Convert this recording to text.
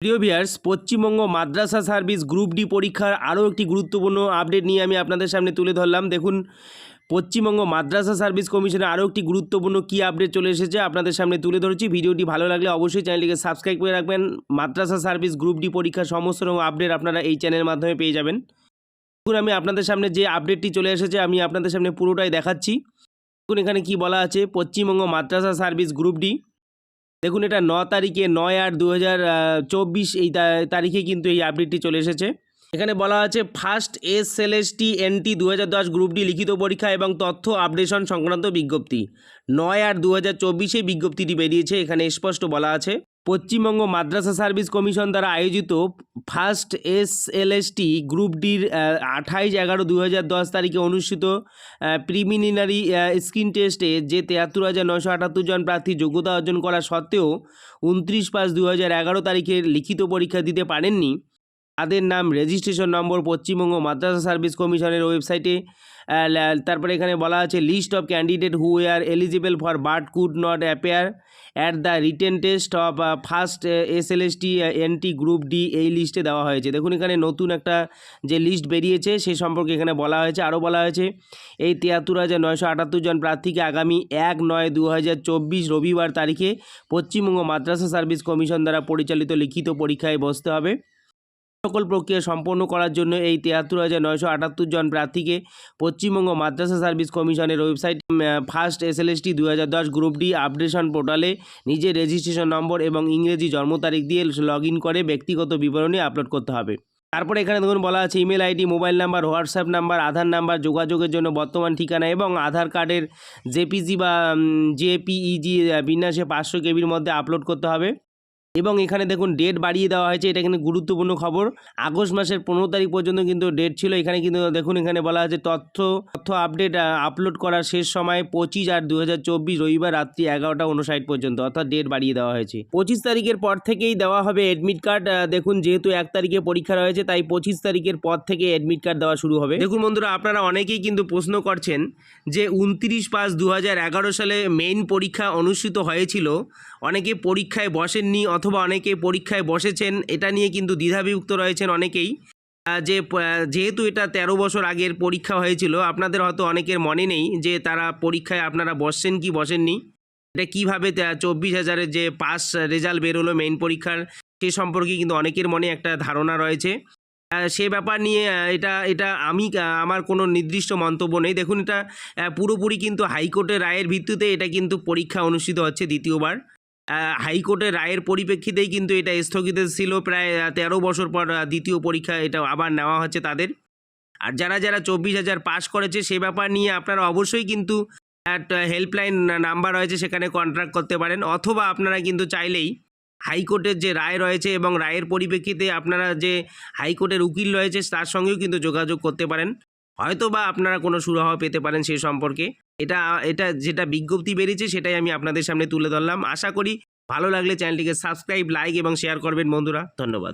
প্রিয় viewers Paschimbanga Madrasah service group D পরীক্ষার আরও একটি গুরুত্বপূর্ণ আপডেট নিয়ে আমি আপনাদের সামনে তুলে ধরলাম। দেখুন, পশ্চিমবঙ্গ মাদ্রাসা সার্ভিস কমিশনের আরও একটি গুরুত্বপূর্ণ কী আপডেট চলে এসেছে আপনাদের সামনে তুলে ধরেছি। ভিডিওটি ভালো লাগলে অবশ্যই চ্যানেলটিকে সাবস্ক্রাইব করে রাখবেন। মাদ্রাসা সার্ভিস গ্রুপ ডি পরীক্ষার সমস্ত রকম আপডেট আপনারা এই চ্যানেলের মাধ্যমে পেয়ে যাবেন। দেখুন, আমি আপনাদের সামনে যে আপডেটটি চলে এসেছে, আমি আপনাদের সামনে পুরোটাই দেখাচ্ছি। দেখুন, এখানে কি বলা আছে? Paschimbanga Madrasah service group D দেখুন, এটা ন তারিখে নয় আট দু এই তারিখে কিন্তু এই আপডেটটি চলে এসেছে। এখানে বলা আছে first S L S T N T দু হাজার দশ গ্রুপ ডি লিখিত পরীক্ষা এবং তথ্য আপডেশন সংক্রান্ত বিজ্ঞপ্তি। নয় আট দু হাজার চব্বিশে বিজ্ঞপ্তিটি বেরিয়েছে, এখানে স্পষ্ট বলা আছে। পশ্চিমবঙ্গ মাদ্রাসা সার্ভিস কমিশন দ্বারা আয়োজিত first S L S T group ডির আঠাইশ এগারো দু তারিখে অনুষ্ঠিত প্রিমিনারি স্ক্রিন টেস্টে যে তেহাত্তর হাজার নশো আটাত্তর জন প্রার্থী যোগ্যতা অর্জন করা সত্ত্বেও, উনত্রিশ পাঁচ দু তারিখের লিখিত পরীক্ষা দিতে পারেননি। তাদের নাম registration number Paschimbanga Madrasah service কমিশনের ওয়েবসাইটে তারপরে এখানে বলা আছে list of candidate who are eligible for but could not appear at the written test of first S L S T N T group D এই লিস্টে দেওয়া হয়েছে। দেখুন এখানে নতুন একটা যে লিস্ট বেরিয়েছে, সে সম্পর্কে এখানে বলা হয়েছে, আরও বলা হয়েছে, এই তিয়াত্তর হাজার নয়শো আটাত্তর জন প্রার্থীকে আগামী এক নয় দু হাজার চব্বিশ রবিবার তারিখে পশ্চিমবঙ্গ মাদ্রাসা সার্ভিস কমিশন দ্বারা পরিচালিত লিখিত পরীক্ষায় বসতে হবে। সকল প্রক্রিয়া সম্পন্ন করার জন্য এই তিয়াত্তর হাজার নয়শো আটাত্তর জন প্রার্থীকে পশ্চিমবঙ্গ মাদ্রাসা সার্ভিস কমিশনের ওয়েবসাইট ফার্স্ট এস এল হাজার দশ গ্রুপ ডি আপডেশন পোর্টালে নিজের রেজিস্ট্রেশন নম্বর এবং ইংরেজি জন্ম তারিখ দিয়ে লগ করে ব্যক্তিগত বিবরণী আপলোড করতে হবে। তারপরে এখানে দেখুন বলা আছে email ID mobile number WhatsApp number Aadhaar number যোগাযোগের জন্য বর্তমান ঠিকানা এবং আধার কার্ডের জেপিজি বা জেপিইজি বিন্যাসে পাঁচশো কেবির মধ্যে আপলোড করতে হবে। এবং এখানে দেখুন ডেট বাড়িয়ে দেওয়া হয়েছে, এটা কিন্তু গুরুত্বপূর্ণ খবর। আগস্ট মাসের পনেরো তারিখ পর্যন্ত কিন্তু ডেট ছিল। এখানে কিন্তু দেখুন, এখানে বলা আছে, তথ্য তথ্য আপডেট আপলোড করার শেষ সময় পঁচিশ আট দু রবিবার রাত্রি এগারোটা উনষাট পর্যন্ত, অর্থাৎ ডেট বাড়িয়ে দেওয়া হয়েছে। পঁচিশ তারিখের পর থেকেই দেওয়া হবে অ্যাডমিট কার্ড দেখুন, যেহেতু এক তারিখে পরীক্ষা রয়েছে, তাই পঁচিশ তারিখের পর থেকে অ্যাডমিট কার্ড দেওয়া শুরু হবে। দেখুন বন্ধুরা, আপনারা অনেকেই কিন্তু প্রশ্ন করছেন যে উনত্রিশ পাঁচ দু সালে মেইন পরীক্ষা অনুষ্ঠিত হয়েছিল, অনেকে পরীক্ষায় বসেননি অথবা অনেকে পরীক্ষায় বসেছেন, এটা নিয়ে কিন্তু দ্বিধাবিভক্ত রয়েছেন অনেকেই। যে যেহেতু এটা তেরো বছর আগের পরীক্ষা হয়েছিল, আপনাদের হয়তো অনেকের মনে নেই যে তারা পরীক্ষায় আপনারা বসছেন কি, বসেননি। এটা কীভাবে চব্বিশ হাজারের যে পাস রেজাল্ট বেরোলো মেইন পরীক্ষার, সে সম্পর্কে কিন্তু অনেকের মনে একটা ধারণা রয়েছে। সে ব্যাপার নিয়ে এটা এটা আমি আমার কোনো নির্দিষ্ট মন্তব্য নেই। দেখুন এটা পুরোপুরি কিন্তু হাইকোর্টের রায়ের ভিত্তিতে এটা কিন্তু পরীক্ষা অনুষ্ঠিত হচ্ছে দ্বিতীয়বার। হাইকোর্টের রায়ের পরিপ্রেক্ষিতেই কিন্তু এটা স্থগিত ছিল। প্রায় তেরো বছর পর দ্বিতীয় পরীক্ষা এটা আবার নেওয়া হচ্ছে তাদের। আর যারা যারা চব্বিশ হাজার পাস করেছে সে ব্যাপার নিয়ে আপনারা অবশ্যই কিন্তু হেল্পলাইন নাম্বার রয়েছে, সেখানে কন্ট্যাক্ট করতে পারেন। অথবা আপনারা কিন্তু চাইলেই হাইকোর্টের যে রায় রয়েছে এবং রায়ের পরিপ্রেক্ষিতে আপনারা যে হাইকোর্টের উকিল রয়েছে তার সঙ্গেও কিন্তু যোগাযোগ করতে পারেন। হয়তো বা আপনারা কোনো সুরাহ পেতে পারেন সেই সম্পর্কে। এটা এটা যেটা বিজ্ঞপ্তি বেরিয়েছে সেটাই আমি আপনাদের সামনে তুলে ধরলাম। আশা করি ভালো লাগলে চ্যানেলটিকে সাবস্ক্রাইব, লাইক এবং শেয়ার করবেন বন্ধুরা। ধন্যবাদ।